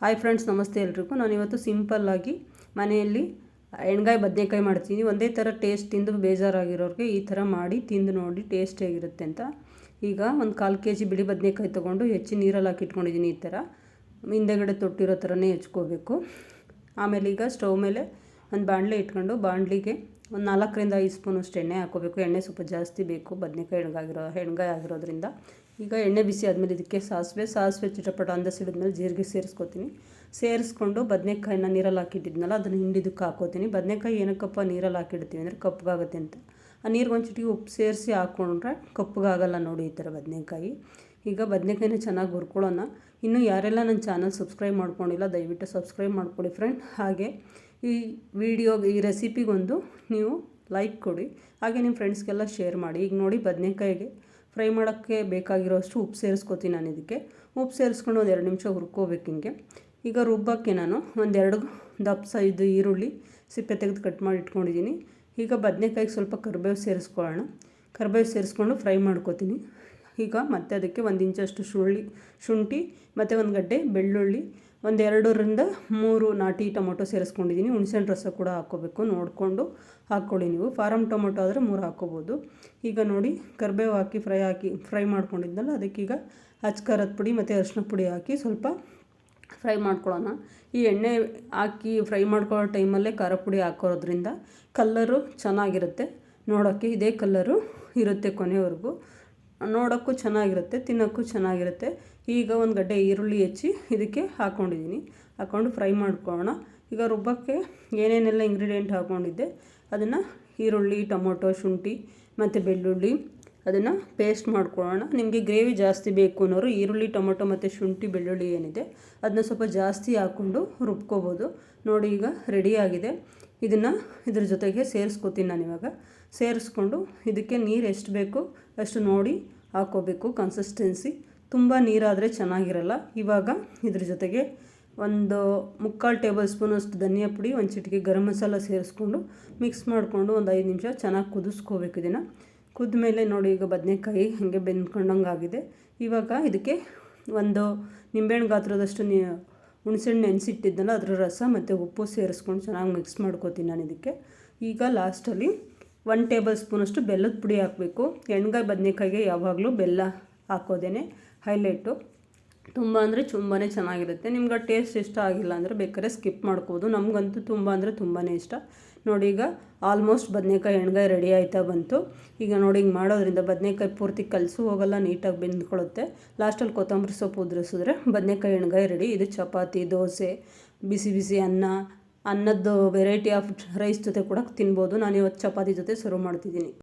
Hi friends ನಮಸ್ತೆ ಎಲ್ರಿಗೂ. ನಾನು ಇವತ್ತು ಸಿಂಪಲ್ಲಾಗಿ ಮನೆಯಲ್ಲಿ ಎಣ್ಗಾಯಿ ಬದನೆಕಾಯಿ ಮಾಡ್ತೀನಿ. ಒಂದೇ ಥರ ಟೇಸ್ಟ್ ತಿಂದು ಬೇಜಾರಾಗಿರೋರಿಗೆ ಈ ಥರ ಮಾಡಿ ತಿಂದು ನೋಡಿ ಟೇಸ್ಟ್ ಹೇಗಿರುತ್ತೆ ಅಂತ. ಈಗ ಒಂದು ಕಾಲು ಕೆ ಜಿ ಬಿಳಿ ಬದನೆಕಾಯಿ ತೊಗೊಂಡು ಹೆಚ್ಚಿ ನೀರಲ್ಲಿ ಹಾಕಿ ಇಟ್ಕೊಂಡಿದ್ದೀನಿ ಈ ಥರ ಹಿಂದೆಗಡೆ ತೊಟ್ಟಿರೋ ಥರನೇ ಹೆಚ್ಕೋಬೇಕು. ಆಮೇಲೆ ಈಗ ಸ್ಟವ್ ಮೇಲೆ ಒಂದು ಬಾಣಲೆ ಇಟ್ಕೊಂಡು ಬಾಣಲಿಗೆ ಒಂದು ನಾಲ್ಕರಿಂದ ಐದು ಸ್ಪೂನಷ್ಟು ಎಣ್ಣೆ ಹಾಕೋಬೇಕು ಎಣ್ಣೆ ಸ್ವಲ್ಪ ಜಾಸ್ತಿ ಬೇಕು, ಬದನೆಕಾಯಿ ಎಣ್ಗಾಗಿರೋ ಹೆಣ್ಗಾಯಿ ಆಗಿರೋದ್ರಿಂದ. ಈಗ ಎಣ್ಣೆ ಬಿಸಿ ಆದಮೇಲೆ ಇದಕ್ಕೆ ಸಾಸಿವೆ ಸಾಸಿವೆ ಚಿಟಪಟ, ಅಂದ ಸಿಡಿದ್ಮೇಲೆ ಜೀರಿಗೆ ಸೇರಿಸ್ಕೊತೀನಿ. ಸೇರಿಸ್ಕೊಂಡು ಬದನೆಕಾಯಿನ ನೀರಲ್ಲಿ ಹಾಕಿಟ್ಟಿದ್ನಲ್ಲ, ಅದನ್ನು ಹಿಂಡಿದಕ್ಕೆ ಹಾಕೋತೀನಿ. ಬದನೆಕಾಯಿ ಏನಕ್ಕಪ್ಪ ನೀರಲ್ಲಿ ಹಾಕಿಡ್ತೀವಿ ಅಂದರೆ ಕಪ್ಪಗಾಗುತ್ತೆ ಅಂತ. ಆ ನೀರಿಗೆ ಒಂದು ಚಿಟಿಗೆ ಉಪ್ಪು ಸೇರಿಸಿ ಹಾಕ್ಕೊಂಡ್ರೆ ಕಪ್ಪಗಾಗಲ್ಲ ನೋಡಿ ಈ ಥರ ಬದನೆಕಾಯಿ. ಈಗ ಬದನೆಕಾಯಿನ ಚೆನ್ನಾಗಿ ಹುರ್ಕೊಳ್ಳೋಣ. ಇನ್ನು ಯಾರೆಲ್ಲ ನನ್ನ ಚಾನಲ್ ಸಬ್ಸ್ಕ್ರೈಬ್ ಮಾಡ್ಕೊಂಡಿಲ್ಲ, ದಯವಿಟ್ಟು ಸಬ್ಸ್ಕ್ರೈಬ್ ಮಾಡ್ಕೊಳ್ಳಿ ಫ್ರೆಂಡ್. ಹಾಗೆ ಈ ವಿಡಿಯೋ, ಈ ರೆಸಿಪಿಗೊಂದು ನೀವು ಲೈಕ್ ಕೊಡಿ. ಹಾಗೆ ನಿಮ್ಮ ಫ್ರೆಂಡ್ಸ್ಗೆಲ್ಲ ಶೇರ್ ಮಾಡಿ. ಈಗ ನೋಡಿ ಬದನೆಕಾಯಿಗೆ ಫ್ರೈ ಮಾಡೋಕ್ಕೆ ಬೇಕಾಗಿರೋಷ್ಟು ಉಪ್ಪು ಸೇರಿಸ್ಕೊತೀನಿ ನಾನು ಇದಕ್ಕೆ. ಉಪ್ಪು ಸೇರಿಸ್ಕೊಂಡು ಒಂದು ಎರಡು ನಿಮಿಷ ಹುರ್ಕೋಬೇಕು ಹಿಂಗೆ. ಈಗ ರುಬ್ಬಕ್ಕೆ ನಾನು ಒಂದೆರಡು ದಪ್ಸ ಇದು ಈರುಳ್ಳಿ ಸಿಪ್ಪೆ ತೆಗೆದು ಕಟ್ ಮಾಡಿ ಇಟ್ಕೊಂಡಿದ್ದೀನಿ. ಈಗ ಬದನೆಕಾಯಿಗೆ ಸ್ವಲ್ಪ ಕರಿಬೇವು ಸೇರಿಸ್ಕೊಳ್ಳೋಣ. ಕರಿಬೇವು ಸೇರಿಸ್ಕೊಂಡು ಫ್ರೈ ಮಾಡ್ಕೋತೀನಿ. ಈಗ ಮತ್ತೆ ಅದಕ್ಕೆ ಒಂದು ಇಂಚಷ್ಟು ಶುಳ್ಳಿ ಶುಂಠಿ, ಮತ್ತು ಒಂದು ಗಡ್ಡೆ ಬೆಳ್ಳುಳ್ಳಿ ಒಂದೆರಡರಿಂದ ಮೂರು ನಾಟಿ ಟೊಮೊಟೊ ಸೇರಿಸ್ಕೊಂಡಿದ್ದೀನಿ. ಹುಣಸೆಹಣ್ಣು ರಸ ಕೂಡ ಹಾಕ್ಕೋಬೇಕು. ನೋಡಿಕೊಂಡು ಹಾಕ್ಕೊಳ್ಳಿ ನೀವು. ಫಾರಮ್ ಟೊಮೊಟೊ ಆದರೆ ಮೂರು ಹಾಕ್ಕೋಬೋದು. ಈಗ ನೋಡಿ, ಕರಿಬೇವು ಹಾಕಿ, ಫ್ರೈ ಹಾಕಿ, ಫ್ರೈ ಮಾಡ್ಕೊಂಡಿದ್ದಲ್ಲ ಅದಕ್ಕೀಗ ಖಾರದ ಪುಡಿ ಮತ್ತು ಅರಿಶಿನ ಪುಡಿ ಹಾಕಿ ಸ್ವಲ್ಪ ಫ್ರೈ ಮಾಡ್ಕೊಳ್ಳೋಣ. ಈ ಎಣ್ಣೆ ಹಾಕಿ ಫ್ರೈ ಮಾಡ್ಕೊಳ್ಳೋ ಟೈಮಲ್ಲೇ ಖಾರ ಪುಡಿ ಹಾಕೋದ್ರಿಂದ ಕಲ್ಲರು ಚೆನ್ನಾಗಿರುತ್ತೆ. ನೋಡೋಕ್ಕೆ ಇದೇ ಕಲ್ಲರು ಇರುತ್ತೆ ಕೊನೆವರೆಗೂ. ನೋಡೋಕ್ಕೂ ಚೆನ್ನಾಗಿರುತ್ತೆ, ತಿನ್ನೋಕ್ಕೂ ಚೆನ್ನಾಗಿರುತ್ತೆ. ಈಗ ಒಂದು ಗಡ್ಡೆ ಈರುಳ್ಳಿ ಹೆಚ್ಚಿ ಇದಕ್ಕೆ ಹಾಕ್ಕೊಂಡಿದ್ದೀನಿ ಹಾಕ್ಕೊಂಡು ಫ್ರೈ ಮಾಡ್ಕೊಳ್ಳೋಣ. ಈಗ ರುಬ್ಬಕ್ಕೆ ಏನೇನೆಲ್ಲ ಇಂಗ್ರೀಡಿಯೆಂಟ್ ಹಾಕ್ಕೊಂಡಿದ್ದೆ ಅದನ್ನು ಈರುಳ್ಳಿ, ಟೊಮೊಟೊ, ಶುಂಠಿ ಮತ್ತು ಬೆಳ್ಳುಳ್ಳಿ ಅದನ್ನು ಪೇಸ್ಟ್ ಮಾಡ್ಕೊಳ್ಳೋಣ. ನಿಮಗೆ ಗ್ರೇವಿ ಜಾಸ್ತಿ ಬೇಕು ಅನ್ನೋರು ಈರುಳ್ಳಿ, ಟೊಮೊಟೊ ಮತ್ತು ಶುಂಠಿ, ಬೆಳ್ಳುಳ್ಳಿ ಏನಿದೆ, ಅದನ್ನ ಸ್ವಲ್ಪ ಜಾಸ್ತಿ ಹಾಕ್ಕೊಂಡು ರುಬ್ಕೋಬೋದು. ನೋಡಿ ಈಗ ರೆಡಿಯಾಗಿದೆ ಇದನ್ನು ಇದ್ರ ಜೊತೆಗೆ ಸೇರಿಸ್ಕೋತೀನಿ ನಾನು ಇವಾಗ. ಸೇರಿಸ್ಕೊಂಡು ಇದಕ್ಕೆ ನೀರು ಎಷ್ಟು ಬೇಕು ಅಷ್ಟು ನೋಡಿ ಹಾಕೋಬೇಕು ಕನ್ಸಿಸ್ಟೆನ್ಸಿ ತುಂಬ ನೀರಾದರೆ ಚೆನ್ನಾಗಿರಲ್ಲ. ಇವಾಗ ಇದ್ರ ಜೊತೆಗೆ ಒಂದು ಮುಕ್ಕಾಲು ಟೇಬಲ್ ಸ್ಪೂನಷ್ಟು ಧನಿಯಾ ಪುಡಿ, ಒಂದು ಚಿಟಿಕೆ ಗರಂ ಮಸಾಲ ಸೇರಿಸ್ಕೊಂಡು ಮಿಕ್ಸ್ ಮಾಡಿಕೊಂಡು ಒಂದು ಐದು ನಿಮಿಷ ಚೆನ್ನಾಗಿ ಕುದಿಸ್ಕೋಬೇಕು ಇದನ್ನು. ಕುದ್ಮೇಲೆ ನೋಡಿ, ಈಗ ಬದನೆಕಾಯಿ ಹಾಗೆ ಬೆಂದ್ಕೊಂಡಂಗೆ ಆಗಿದೆ ಇವಾಗ ಇದಕ್ಕೆ ಒಂದು ನಿಂಬೆಹಣ್ಣು ಗಾತ್ರದಷ್ಟು ನೀ, ಹುಣಸೆಹಣ್ಣು ನೆನೆಸಿಟ್ಟಿದ್ದಲ್ಲ, ಅದರ ರಸ ಮತ್ತು ಉಪ್ಪು ಸೇರಿಸ್ಕೊಂಡು ಚೆನ್ನಾಗಿ ಮಿಕ್ಸ್ ಮಾಡ್ಕೋತೀನಿ ನಾನು ಇದಕ್ಕೆ. ಈಗ ಲಾಸ್ಟಲ್ಲಿ ಒನ್ ಟೇಬಲ್ ಸ್ಪೂನಷ್ಟು ಬೆಲ್ಲದ ಪುಡಿ ಹಾಕಬೇಕು. ಎಣ್ಗಾಯಿ ಬದನೆಕಾಯಿಗೆ ಯಾವಾಗಲೂ ಬೆಲ್ಲ ಹಾಕೋದೇ ಹೈಲೈಟು ತುಂಬ ಅಂದರೆ ತುಂಬಾ ಚೆನ್ನಾಗಿರುತ್ತೆ. ನಿಮ್ಗೆ ಟೇಸ್ಟ್ ಇಷ್ಟ ಆಗಿಲ್ಲ ಅಂದರೆ ಬೇಕಾದ್ರೆ ಸ್ಕಿಪ್ ಮಾಡ್ಕೋಬೋದು ನಮಗಂತೂ ತುಂಬ ಅಂದರೆ ತುಂಬಾ ಇಷ್ಟ. ನೋಡಿ ಈಗ ಆಲ್ಮೋಸ್ಟ್ ಬದನೆಕಾಯಿ ಎಣ್ಗಾಯಿ ರೆಡಿ ಆಯ್ತಾ ಬಂತು. ಈಗ ನೋಡಿ ಹಿಂಗೆ ಮಾಡೋದ್ರಿಂದ ಬದನೆಕಾಯಿ ಪೂರ್ತಿ ಕಲಸು ಹೋಗಲ್ಲ, ನೀಟಾಗಿ ಬೆಂದ್ಕೊಳ್ಳುತ್ತೆ ಲಾಸ್ಟಲ್ಲಿ ಕೊತ್ತಂಬರಿ ಸೊಪ್ಪು ಉದುರಿಸಿದ್ರೆ ಬದನೆಕಾಯಿ ಎಣ್ಗಾಯಿ ರೆಡಿ ಇದು ಚಪಾತಿ, ದೋಸೆ, ಬಿಸಿ ಬಿಸಿ ಅನ್ನ, ಅನ್ನದ್ದು ವೆರೈಟಿ ಆಫ್ ರೈಸ್ ಜೊತೆ ಕೂಡ ತಿನ್ಬೋದು. ನಾನು ಇವತ್ತು ಚಪಾತಿ ಜೊತೆ ಶುರು ಮಾಡ್ತಿದ್ದೀನಿ.